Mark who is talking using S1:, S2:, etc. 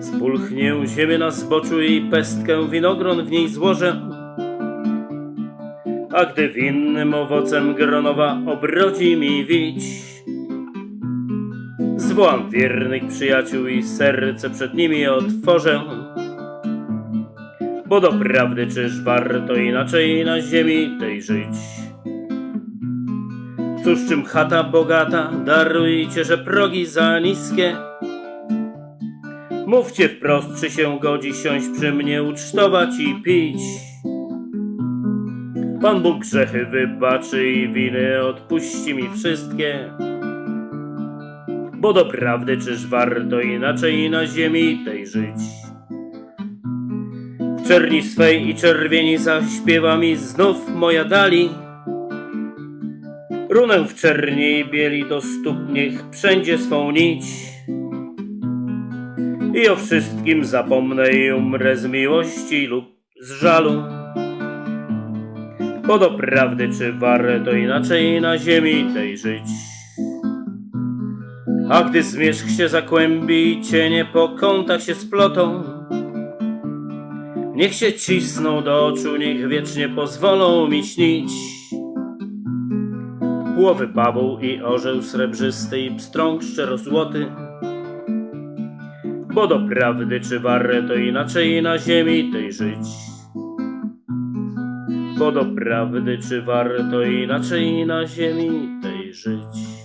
S1: spulchnię ziemię na zboczu i pestkę winogron w niej złożę. A gdy winnym owocem gronowa obrodzi mi wić, zwołam wiernych przyjaciół i serce przed nimi otworzę. Bo doprawdy czyż warto inaczej na ziemi tej żyć? Cóż czym chata bogata, darujcie, że progi za niskie. Mówcie wprost, czy się godzi siąść przy mnie, ucztować i pić. Pan Bóg grzechy wybaczy i winy odpuści mi wszystkie. Bo doprawdy czyż warto inaczej na ziemi tej żyć? W czerni swej i czerwieni zaśpiewa mi znów moja dali. Runę w czerni i bieli do stóp niech wszędzie swą nić. I o wszystkim zapomnę i umrę z miłości lub z żalu. Bo doprawdy czy warto inaczej na ziemi tej żyć? A gdy zmierzch się zakłębi i cienie po kątach się splotą, niech się cisną do oczu, niech wiecznie pozwolą mi śnić. Płowy bawoł i orzeł srebrzysty i pstrąg szczerozłoty. Bo doprawdy czy warto inaczej na ziemi tej żyć? Bo doprawdy czy warto inaczej na ziemi tej żyć?